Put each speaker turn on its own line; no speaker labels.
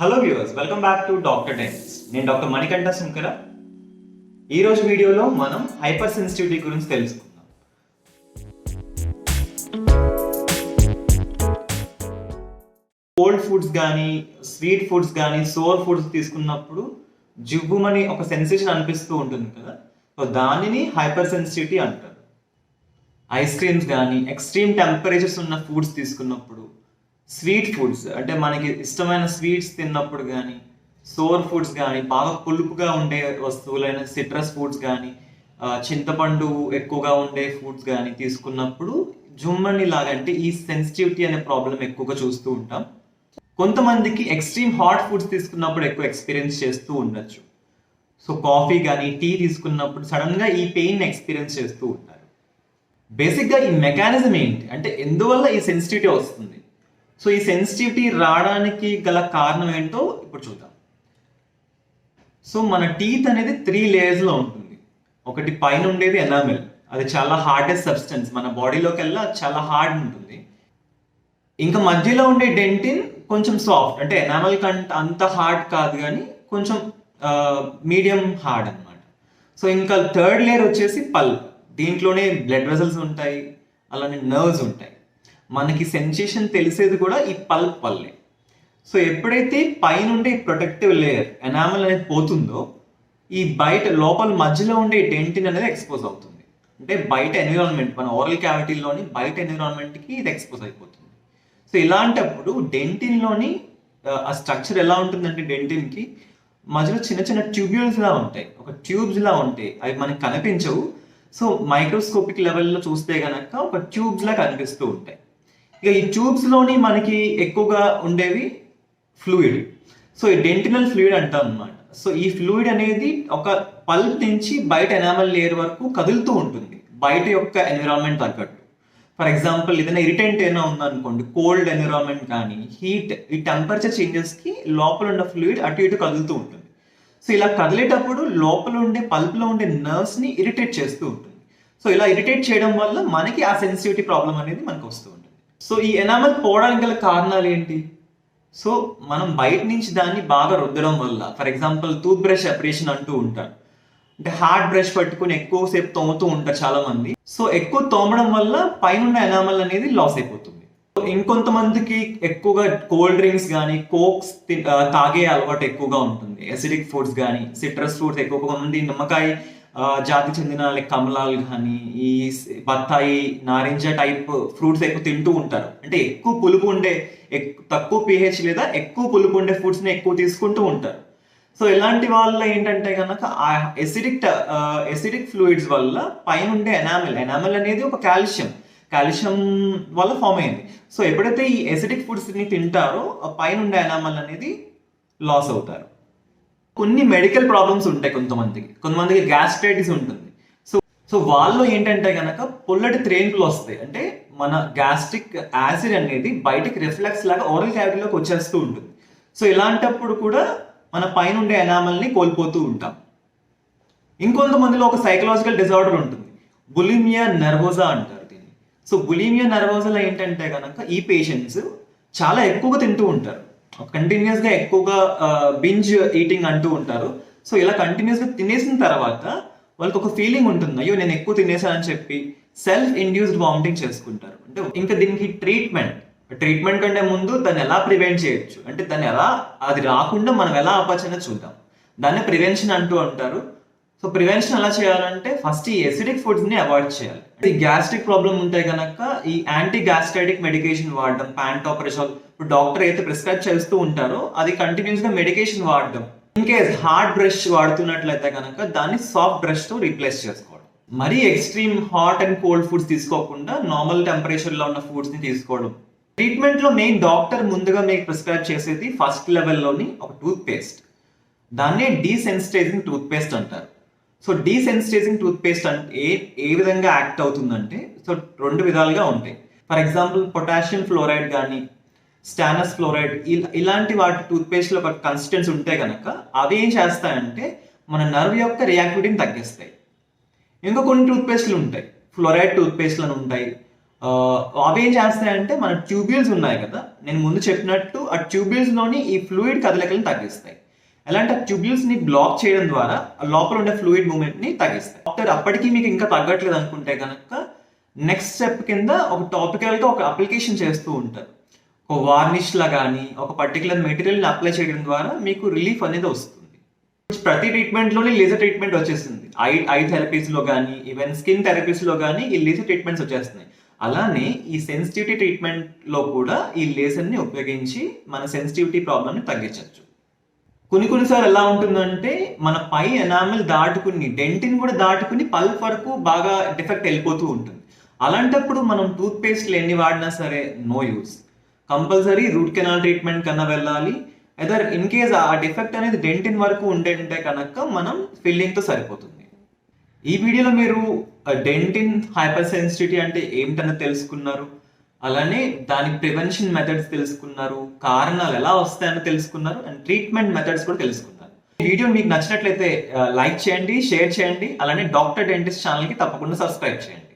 Hello viewers welcome back to doctor times నేను doctor Manikanta Shankara ఈరోజు వీడియోలో మనం హైపర్ సెన్సిటివిటీ గురించి తెలుసుకుందాం. కోల్డ్ ఫుడ్స్ కానీ స్వీట్ ఫుడ్స్ కానీ సోర్ ఫుడ్స్ తీసుకున్నప్పుడు జివ్వుమని ఒక సెన్సేషన్ అనిపిస్తూ ఉంటుంది కదా. సో దానిని హైపర్ సెన్సిటివిటీ అంటారు. ఐస్ క్రీమ్స్ కానీ ఎక్స్ట్రీమ్ టెంపరేచర్స్ ఉన్న ఫుడ్స్ తీసుకున్నప్పుడు స్వీట్ ఫుడ్స్ అంటే మనకి ఇష్టమైన స్వీట్స్ తిన్నప్పుడు కానీ సోర్ ఫుడ్స్ కానీ బాగా పులుపుగా ఉండే వస్తువులైన సిట్రస్ ఫుడ్స్ కానీ చింతపండు ఎక్కువగా ఉండే ఫుడ్స్ కానీ తీసుకున్నప్పుడు జుమ్మని లాగా అంటే ఈ సెన్సిటివిటీ అనే ప్రాబ్లం ఎక్కువగా చూస్తూ ఉంటాం. కొంతమందికి ఎక్స్ట్రీమ్ హాట్ ఫుడ్స్ తీసుకున్నప్పుడు ఎక్కువ ఎక్స్పీరియన్స్ చేస్తూ ఉండొచ్చు. సో కాఫీ కానీ టీ తీసుకున్నప్పుడు సడన్గా ఈ పెయిన్ ఎక్స్పీరియన్స్ చేస్తూ ఉంటారు. బేసిక్గా ఈ మెకానిజం ఏంటి? అంటే ఎందువల్ల ఈ సెన్సిటివిటీ వస్తుంది? సో ఈ సెన్సిటివిటీ రావడానికి గల కారణం ఏంటో ఇప్పుడు చూద్దాం. సో మన టీత్ అనేది త్రీ లేయర్స్లో ఉంటుంది. ఒకటి పైన ఉండేది ఎనామిల్ అది చాలా హార్డెస్ట్ సబ్స్టెన్స్ మన బాడీలోకి వెళ్ళా చాలా హార్డ్ ఉంటుంది. ఇంకా మధ్యలో ఉండే డెంటిన్ కొంచెం సాఫ్ట్ అంటే ఎనామల్ కంటే అంత హార్డ్ కాదు కానీ కొంచెం మీడియం హార్డ్ అన్నమాట. సో ఇంకా థర్డ్ లేయర్ వచ్చేసి పల్ దీంట్లోనే బ్లడ్ వెజల్స్ ఉంటాయి. అలానే నర్వ్స్ ఉంటాయి. మనకి సెన్సేషన్ తెలిసేది కూడా ఈ పల్ప్ వల్లే. సో ఎప్పుడైతే పైనుండే ప్రొటెక్టివ్ లేయర్ ఎనామల్ అనేది పోతుందో ఈ బయట లోపల మధ్యలో ఉండే డెంటిన్ అనేది ఎక్స్పోజ్ అవుతుంది. అంటే బయట ఎన్విరాన్మెంట్ మన ఓరల్ క్యావిటీలోని బయట ఎన్విరాన్మెంట్కి ఇది ఎక్స్పోజ్ అయిపోతుంది. సో ఇలాంటప్పుడు డెంటిన్లోని ఆ స్ట్రక్చర్ ఎలా ఉంటుందంటే డెంటిన్కి మధ్యలో చిన్న చిన్న ట్యూబ్యూల్స్ లా ఉంటాయి. ఒక ట్యూబ్స్ లా ఉంటాయి అవి మనకి కనిపించవు. సో మైక్రోస్కోపిక్ లెవెల్లో చూస్తే కనుక ఒక ట్యూబ్స్లా కనిపిస్తూ ఉంటాయి. ఇక ఈ ట్యూబ్స్లోని మనకి ఎక్కువగా ఉండేవి ఫ్లూయిడ్ సో ఈ డెంటినల్ ఫ్లూయిడ్ అంటాం అనమాట సో ఈ ఫ్లూయిడ్ అనేది ఒక పల్ప్ నుంచి బయట ఎనామల్ లేయర్ వరకు కదులుతూ ఉంటుంది. బయట యొక్క ఎన్విరాన్మెంట్ తగ్గట్టు. ఫర్ ఎగ్జాంపుల్ ఏదైనా ఇరిటెంట్ ఏమైనా ఉందనుకోండి కోల్డ్ ఎన్విరాన్మెంట్ కానీ హీట్ ఈ టెంపరేచర్ చేంజెస్కి లోపల ఉన్న ఫ్లూయిడ్ అటు ఇటు కదులుతూ ఉంటుంది. సో ఇలా కదిలేటప్పుడు లోపల ఉండే పల్ప్లో ఉండే నర్వ్స్ని ఇరిటేట్ చేస్తూ ఉంటుంది. సో ఇలా ఇరిటేట్ చేయడం వల్ల మనకి ఆ సెన్సిటివిటీ ప్రాబ్లం అనేది మనకు వస్తుంది సో ఈ ఎనామల్ పోవడానికి గల కారణాలు ఏంటి? సో మనం బయట నుంచి దాన్ని బాగా రుద్దడం వల్ల for example tooth brush abrasion అంటూ ఉంటారు. అంటే హార్డ్ బ్రష్ పట్టుకుని ఎక్కువసేపు తోముతూ ఉంటారు చాలా మంది సో ఎక్కువ తోమడం వల్ల పైన ఎనామల్ అనేది లాస్ అయిపోతుంది. ఇంకొంతమందికి ఎక్కువగా కోల్డ్ డ్రింక్స్ కానీ కోక్స్ తాగే అలవాటు ఎక్కువగా ఉంటుంది. ఎసిడిక్ ఫుడ్స్ కానీ సిట్రస్ ఫ్రూట్స్ ఎక్కువ మంది నిమ్మకాయ జాతి చెందిన లైక్ కమలాలు కానీ ఈ బత్తాయి నారింజ టైప్ ఫ్రూట్స్ ఎక్కువ తింటూ ఉంటారు. అంటే ఎక్కువ పులుపు ఉండే ఎక్- తక్కువ పిహెచ్ లేదా ఎక్కువ పులుపు ఉండే ఫ్రూట్స్ని ఎక్కువ తీసుకుంటూ ఉంటారు. సో ఇలాంటి వాళ్ళ ఏంటంటే కనుక ఆ ఎసిడిక్ ఎసిడిక్ ఫ్లూయిడ్స్ వల్ల పైన ఉండే ఎనామిల్ ఎనామిల్ అనేది ఒక కాల్షియం. కాల్షియం వల్ల ఫామ్ అయింది. సో ఎప్పుడైతే ఈ ఎసిడిక్ ఫుడ్స్ని తింటారో పైన ఉండే ఎనామల్ అనేది లాస్ అవుతారు. కొన్ని మెడికల్ ప్రాబ్లమ్స్ ఉంటాయి కొంతమందికి. కొంతమందికి గ్యాస్ట్రైటిస్ ఉంటుంది. సో సో వాళ్ళు ఏంటంటే కనుక పొల్లటి త్రేన్పులు వస్తాయి. అంటే మన గ్యాస్ట్రిక్ యాసిడ్ అనేది బయటికి రిఫ్లెక్స్ లాగా ఓరల్ క్యావిటీలోకి వచ్చేస్తూ ఉంటుంది. సో ఇలాంటప్పుడు కూడా మన పైన ఉండే ఎనామల్ని కోల్పోతూ ఉంటాం. ఇంకొంతమందిలో ఒక సైకలాజికల్ డిజార్డర్ ఉంటుంది. బులిమియా నర్వోజా అంటారు దీన్ని. సో బులిమియా నర్వోజాలో ఏంటంటే కనుక ఈ పేషెంట్స్ చాలా ఎక్కువగా తింటూ ఉంటారు. కంటిన్యూస్గా ఎక్కువగా బింజ్ ఈటింగ్ అంటూ ఉంటారు. సో ఇలా కంటిన్యూస్గా తినేసిన తర్వాత వాళ్ళకి ఒక ఫీలింగ్ ఉంటుంది. అయ్యో నేను ఎక్కువ తినేసానని చెప్పి సెల్ఫ్ ఇండ్యూస్డ్ వామిటింగ్ చేసుకుంటారు. అంటే ఇంకా దీనికి ట్రీట్మెంట్ ట్రీట్మెంట్ కంటే ముందు దాన్ని ఎలా ప్రివెంట్ చేయొచ్చు? అంటే దాన్ని ఎలా అది రాకుండా మనం ఎలా ఆపచ్చనే చూద్దాం. దాన్ని ప్రివెన్షన్ అంటూ అంటారు. సో ప్రివెన్షన్ ఎలా చేయాలంటే ఫస్ట్ ఈ ఎసిడిక్ ఫుడ్స్ని అవాయిడ్ చేయాలి. ఈ గ్యాస్ట్రిక్ ప్రాబ్లం ఉంటే కనుక ఈ యాంటీ గ్యాస్ట్రైటిక్ మెడికేషన్ వాడడం ప్యాంటోప్రెసోల్ ఇప్పుడు డాక్టర్ అయితే ప్రిస్క్రైబ్ చేస్తూ ఉంటారో అది కంటిన్యూస్గా మెడికేషన్ వాడడం. ఇన్ కేస్ హార్డ్ బ్రష్ వాడుతున్నట్లయితే కనుక దాన్ని సాఫ్ట్ బ్రష్తో రీప్లేస్ చేసుకోవడం. మరీ extreme hot and cold foods తీసుకోకుండా నార్మల్ టెంపరేచర్లో ఉన్న ఫుడ్స్ని తీసుకోవడం. ట్రీట్మెంట్లో మెయిన్ డాక్టర్ ముందుగా మీకు ప్రిస్క్రైబ్ చేసేది ఫస్ట్ లెవెల్లోని ఒక టూత్ పేస్ట్ దాన్నే డీసెన్సిటైజింగ్ టూత్ పేస్ట్ అంటారు. సో డీసెన్సిటైజింగ్ టూత్ పేస్ట్ అంటే ఏ ఏ విధంగా యాక్ట్ అవుతుందంటే సో రెండు విధాలుగా ఉంటాయి. ఫర్ ఎగ్జాంపుల్ పొటాషియం ఫ్లోరైడ్ కానీ స్టానస్ ఫ్లోరైడ్ ఇలాంటి వాటి టూత్పేస్ట్లో ఒక కన్సిస్టెన్స్ ఉంటే కనుక అవి ఏం చేస్తాయంటే మన నర్వ్ యొక్క రియాక్టివిటీని తగ్గిస్తాయి. ఇంకా కొన్ని టూత్పేస్ట్లు ఉంటాయి. ఫ్లోరైడ్ టూత్పేస్ట్లను అని ఉంటాయి అవి ఏం చేస్తాయంటే మన ట్యూబ్యూల్స్ ఉన్నాయి కదా నేను ముందు చెప్పినట్టు ఆ ట్యూబ్యూల్స్లోని ఈ ఫ్లూయిడ్ కదలికలను తగ్గిస్తాయి. ఎలాంటి ఆ ని బ్లాక్ చేయడం ద్వారా ఆ లోపల ఉండే ఫ్లూయిడ్ మూమెంట్ని తగ్గిస్తాయి. డాక్టర్ అప్పటికి మీకు ఇంకా తగ్గట్లేదు అనుకుంటే కనుక నెక్స్ట్ స్టెప్ కింద ఒక టాపికల్గా ఒక అప్లికేషన్ చేస్తూ ఉంటారు. ఒక వార్నిష్లా కానీ ఒక పర్టికులర్ మెటీరియల్ని అప్లై చేయడం ద్వారా మీకు రిలీఫ్ అనేది వస్తుంది. ప్రతి ట్రీట్మెంట్లోనే లేజర్ ట్రీట్మెంట్ వచ్చేసింది ఐ ఐ థెరపీస్లో కానీ ఈవెన్ స్కిన్ థెరపీస్లో కానీ ఈ లేజర్ ట్రీట్మెంట్స్ వచ్చేస్తున్నాయి. అలానే ఈ సెన్సిటివిటీ ట్రీట్మెంట్లో కూడా ఈ లేజర్ని ఉపయోగించి మన సెన్సిటివిటీ ప్రాబ్లమ్ని తగ్గించవచ్చు. కొన్ని కొన్నిసార్లు ఎలా ఉంటుందంటే మన పై ఎనామిల్ దాటుకుని డెంటిన్ కూడా దాటుకుని పల్ప్ వరకు బాగా డిఫెక్ట్ వెళ్ళిపోతూ ఉంటుంది. అలాంటప్పుడు మనం టూత్ పేస్ట్లు ఎన్ని వాడినా సరే no use compulsory root canal treatment కన్నా వెళ్ళాలి. ఎదర్ ఇన్ కేస్ ఆ డిఫెక్ట్ అనేది డెంటిన్ వరకు ఉండే కనుక మనం ఫిల్లింగ్తో సరిపోతుంది. ఈ వీడియోలో మీరు డెంటిన్ హైపర్ సెన్సిటివిటీ అంటే ఏమిటని తెలుసుకున్నారు? అలానే దాని ప్రివెన్షన్ మెథడ్స్ తెలుసుకున్నారు. కారణాలు ఎలా వస్తాయని తెలుసుకున్నారు. అండ్ ట్రీట్మెంట్ మెథడ్స్ కూడా తెలుసుకున్నారు. ఈ వీడియో మీకు నచ్చినట్లయితే లైక్ చేయండి షేర్ చేయండి. అలానే డాక్టర్ డెంటిస్ట్ ఛానల్కి తప్పకుండా సబ్స్క్రైబ్ చేయండి.